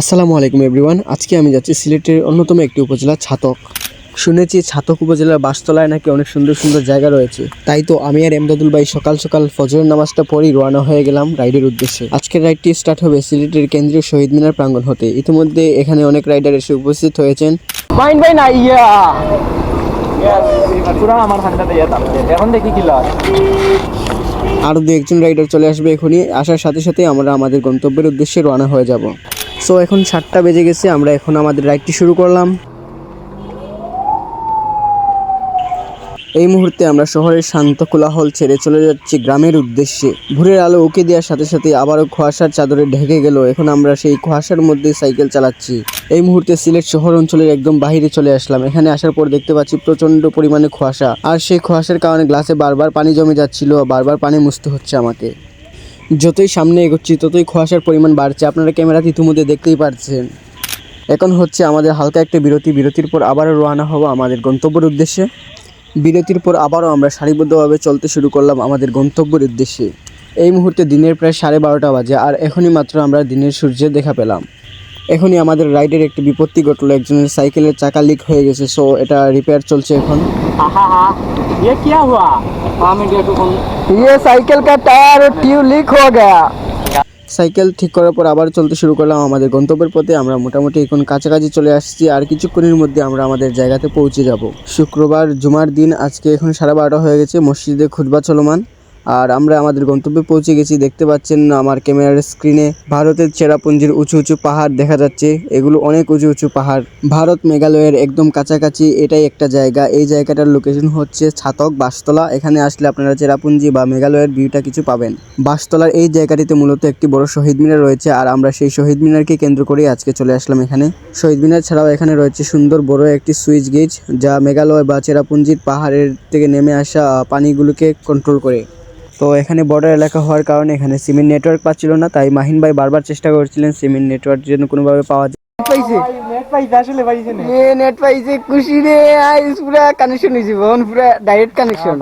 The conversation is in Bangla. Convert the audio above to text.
আসসালামু আলাইকুম এভরিওয়ান। আজকে আমি যাচ্ছি সিলেটের অন্যতম একটি উপজেলা ছাতক। শুনেছি ছাতক উপজেলার বাসতলায় নাকি অনেক সুন্দর সুন্দর জায়গা রয়েছে। তাই তো আমি আর এমদাদুল ভাই সকাল সকাল ফজরের নামাজটা পরেই রওনা হয়ে গেলাম রাইডের উদ্দেশ্যে। আজকের রাইডটি স্টার্ট হবে সিলেটের কেন্দ্রীয় শহীদ মিনার প্রাঙ্গণ হতে। ইতিমধ্যে এখানে অনেক রাইডার এসে উপস্থিত হয়েছেন। মাইন ভাই না ইয়া পুরা আমার এখন দেখি কি আরও দু একজন রাইডার চলে আসবে এখনই। আসার সাথে সাথে আমরা আমাদের গন্তব্যের উদ্দেশ্যে রওনা হয়ে যাব। সো এখন সাতটা বেজে গেছে, আমরা এখন আমাদের রাইডটি শুরু করলাম। এই মুহূর্তে আমরা শহরের শান্ত কোলাহল ছেড়ে চলে যাচ্ছি গ্রামের উদ্দেশ্যে। ভোরের আলো উকে দেওয়ার সাথে সাথে আবারও কুয়াশার চাদরে ঢেকে গেল। এখন আমরা সেই কুয়াশার মধ্যে সাইকেল চালাচ্ছি। এই মুহূর্তে সিলেট শহর অঞ্চলের একদম বাহিরে চলে আসলাম। এখানে আসার পর দেখতে পাচ্ছি প্রচণ্ড পরিমাণে কুয়াশা। আর সেই কুয়াশার কারণে গ্লাসে বারবার পানি জমে যাচ্ছিল, বারবার পানি মুছতে হচ্ছে আমাকে। যতই সামনে এগোচ্ছি, ততই কুয়াশার পরিমাণ বাড়ছে। আপনারা ক্যামেরাতে ইতিমধ্যে দেখতেই পারছেন। এখন হচ্ছে আমাদের হালকা একটা বিরতি। বিরতির পর আবারও রওনা হব আমাদের গন্তব্যের উদ্দেশ্যে। বিরতির পর আবারও আমরা সারিবদ্ধভাবে চলতে শুরু করলাম আমাদের গন্তব্যের উদ্দেশ্যে। এই মুহূর্তে দিনের প্রায় সাড়ে বারোটা বাজে, আর এখনই মাত্র আমরা দিনের সূর্যের দেখা পেলাম। এখনই আমাদের রাইডের একটি বিপত্তি ঘটলো। একজনের সাইকেলের চাকা লিক হয়ে গেছে সো এটা রিপেয়ার চলছে এখন। ये क्या हुआ हाँ मैं गेट को ये साइकिल का टायर ट्यूब लीक हो गया সাইকেল ঠিক করার পর আবার চলতে শুরু করলাম আমাদের গন্তব্যের পথে আমরা মোটামুটি এখন কাছাকাছি চলে আসছি আর কিছুক্ষণের মধ্যে আমরা আমাদের জায়গাতে পৌঁছে যাব শুক্রবার জুমার দিন আজকে এখন সাড়ে বারোটা হয়ে গেছে মসজিদে খুতবা চলমান আর আমরা আমাদের গন্তব্যে পৌঁছে গেছি। দেখতে পাচ্ছেন আমার ক্যামেরার স্ক্রিনে ভারতের চেরাপুঞ্জির উঁচু উঁচু পাহাড় দেখা যাচ্ছে। এগুলো অনেক উঁচু উঁচু পাহাড়। ভারত মেঘালয়ের একদম কাছাকাছি এটাই একটা জায়গা। এই জায়গাটার লোকেশন হচ্ছে ছাতক বাসতলা। এখানে আসলে আপনারা চেরাপুঞ্জি বা মেঘালয়ের ভিউটা কিছু পাবেন। বাসতলার এই জায়গাটিতে মূলত একটি বড় শহীদ মিনার রয়েছে। আর আমরা সেই শহীদ মিনারকে কেন্দ্র করেই আজকে চলে আসলাম এখানে। শহীদ মিনার ছাড়াও এখানে রয়েছে সুন্দর বড় একটি সুইচ গেজ, যা মেঘালয় বা চেরাপুঞ্জির পাহাড়ের থেকে নেমে আসা পানিগুলোকে কন্ট্রোল করে। তো এখানে বর্ডার এলাকা হওয়ার কারণে এখানে সিমের নেটওয়ার্ক পাচ্ছিল না তাই মাহিন ভাই বারবার চেষ্টা করছিলেন সিমের নেটওয়ার্ক যেন কোনোভাবে পাওয়া যায়। পাইছে নেট পাইছে আসলে পাইছে না নেট পাইছে খুশি রে আইস পুরো কানেকশন হইছে পুরা ডাইরেক্ট হ্যাঁ, কানেকশন